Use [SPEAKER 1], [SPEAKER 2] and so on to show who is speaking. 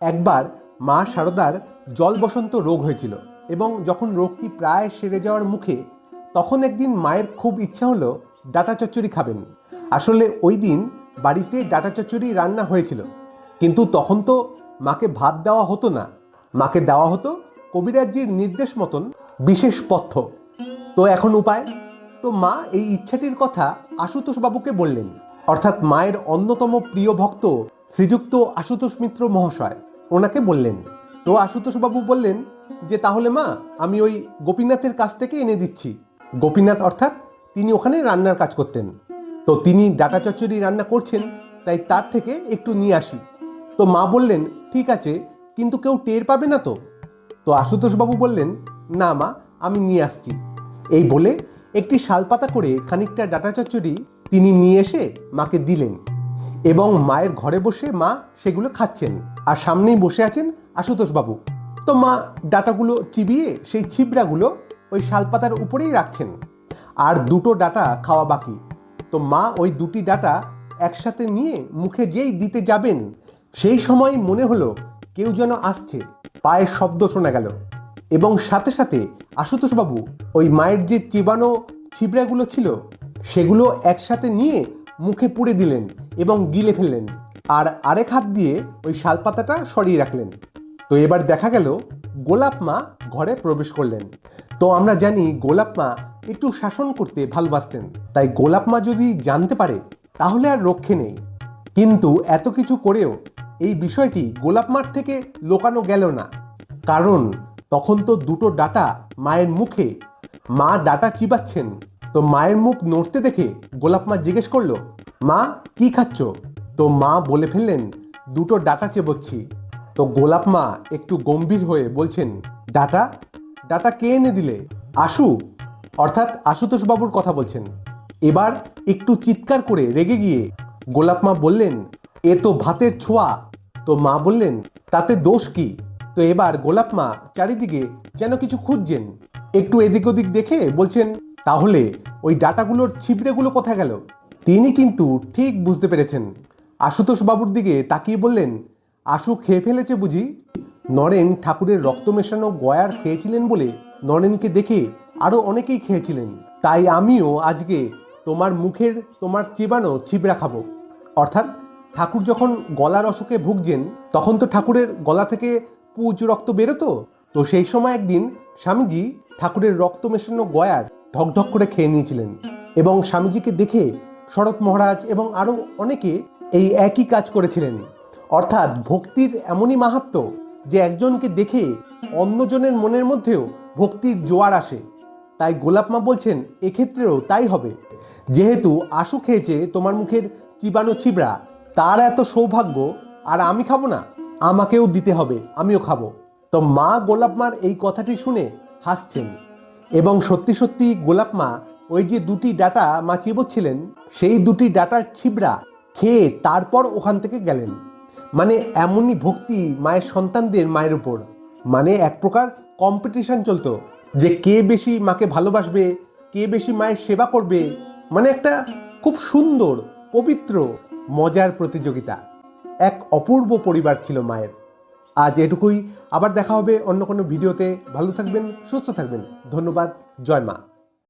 [SPEAKER 1] একবার মা শারদার জল বসন্ত রোগ হয়েছিল এবং যখন রোগটি প্রায় সেরে যাওয়ার মুখে, তখন একদিন মায়ের খুব ইচ্ছা হলো ডাটা চচ্চড়ি খাবেন। আসলে ওই দিন বাড়িতে ডাটা চচ্চড়ি রান্না হয়েছিল। কিন্তু তখন তো মাকে ভাত দেওয়া হতো না। মাকে দেওয়া হতো কবিরাজ্যের নির্দেশ মতন বিশেষ পথ্য। তো এখন উপায়? তো মা এই ইচ্ছাটির কথা আশুতোষ বাবুকে বললেন। অর্থাৎ মায়ের অন্যতম প্রিয় ভক্ত শ্রীযুক্ত আশুতোষ মিত্র মহাশয়। ওনাকে বললেন। তো আশুতোষ বাবু বললেন যে, তাহলে মা, আমি ওই গোপীনাথের কাছ থেকে এনে দিচ্ছি। গোপীনাথ অর্থাৎ তিনি ওখানে রান্নার কাজ করতেন। তো তিনি ডাটা চচ্চড়ি রান্না করছেন, তাই তার থেকে একটু নিয়ে আসি। তো মা বললেন, ঠিক আছে, কিন্তু কেউ টের পাবে না তো? তো আশুতোষবাবু বললেন, না মা, আমি নিয়ে আসছি। এই বলে একটি শালপাতা করে খানিকটা ডাটা চচ্চড়ি তিনি নিয়ে এসে মাকে দিলেন। এবং মায়ের ঘরে বসে মা সেগুলো খাচ্ছেন। আর সামনেই বসে আছেন আশুতোষবাবু। তো মা ডাটাগুলো চিবিয়ে সেই ছিবড়াগুলো ওই শালপাতার উপরেই রাখছেন। আর দুটো ডাটা খাওয়া বাকি। তো মা ওই দুটি ডাটা একসাথে নিয়ে মুখে যেই দিতে যাবেন, সেই সময় মনে হলো কেউ যেন আসছে, পায়ের শব্দ শোনা গেল। এবং সাথে সাথে আশুতোষবাবু ওই মায়ের যে চিবানো ছিবড়াগুলো ছিল, সেগুলো একসাথে নিয়ে মুখে পুড়ে দিলেন। এবং গিলে ফেললেন আর আরেক হাত দিয়ে ওই শালপাতাটা সরিয়ে রাখলেন। তো এবার দেখা গেল গোলাপ মা ঘরে প্রবেশ করলেন। তো আমরা জানি গোলাপ মা একটু শাসন করতে ভালোবাসতেন। তাই গোলাপ মা যদি জানতে পারে, তাহলে আর রক্ষে নেই। কিন্তু এত কিছু করেও এই বিষয়টি গোলাপ মার থেকে লোকানো গেল না। কারণ তখন তো দুটো ডাটা মায়ের মুখে। মা ডাটা চিবাচ্ছেন। তো মায়ের মুখ নড়তে দেখে গোলাপ মা জিজ্ঞেস করল মা, কি খাচ্ছ? তো মা বলে ফেললেন, দুটো ডাটা চেবোচ্ছি। তো গোলাপ মা একটু গম্ভীর হয়ে বলছেন, ডাটা? ডাটা কে এনে দিলে? আশু? অর্থাৎ আশুতোষ বাবুর কথা বলছেন। এবার একটু চিৎকার করে রেগে গিয়ে গোলাপ মা বললেন, এ তো ভাতের ছোঁয়া। তো মা বললেন, তাতে দোষ কি? তো এবার গোলাপ মা চারিদিকে যেন কিছু খুঁজছেন। একটু এদিক ওদিক দেখে বলছেন, তাহলে ওই ডাটাগুলোর ছিবড়েগুলো কোথায় গেল? তিনি কিন্তু ঠিক বুঝতে পেরেছেন। আশুতোষ বাবুর দিকে তাকিয়ে বললেন, আশু খেয়ে ফেলেছে বুঝি? নরেন ঠাকুরের রক্ত মেশানো গয়ার খেয়েছিলেন বলে নরেনকে দেখে আরও অনেকেই খেয়েছিলেন। তাই আমিও আজকে তোমার মুখের, তোমার চিবানো ছিবড়া খাব। অর্থাৎ ঠাকুর যখন গলার অসুখে ভুগছেন, তখন তো ঠাকুরের গলা থেকে পুজ রক্ত বেরোতো। তো সেই সময় একদিন স্বামীজি ঠাকুরের রক্ত মেশানো গয়ার ঢকঢক করে খেয়ে নিয়েছিলেন এবং স্বামীজিকে দেখে শরৎ মহারাজ এবং আরও অনেকে এই একই কাজ করেছিলেন। অর্থাৎ ভক্তির এমনই মাহাত্ম যে একজনকে দেখে অন্যজনের মনের মধ্যেও ভক্তির জোয়ার আসে। তাই গোলাপ মা বলছেন, এক্ষেত্রেও তাই হবে। যেহেতু আশু খেয়েছে তোমার মুখের চিবানো ছিবড়া, তার এত সৌভাগ্য, আর আমি খাব না। আমাকেও দিতে হবে, আমিও খাব। তো মা গোলাপমার এই কথাটি শুনে হাসছেন। এবং সত্যি সত্যি গোলাপ মা ওই যে দুটি ডাটা মা চিবোচ্ছিলেন সেই দুটি ডাটার ছিবড়া খেয়ে তারপর ওখান থেকে গেলেন। মানে এমনই ভক্তি মায়ের সন্তানদের মায়ের উপর। মানে এক প্রকার কম্পিটিশন চলতো যে কে বেশি মাকে ভালোবাসবে, কে বেশি মায়ের সেবা করবে। মানে একটা খুব সুন্দর, পবিত্র, মজার প্রতিযোগিতা। এক অপূর্ব পরিবার ছিল মায়ের। আজ এটুকুই। আবার দেখা হবে অন্য কোনো ভিডিওতে। ভালো থাকবেন, সুস্থ থাকবেন। ধন্যবাদ। জয় মা।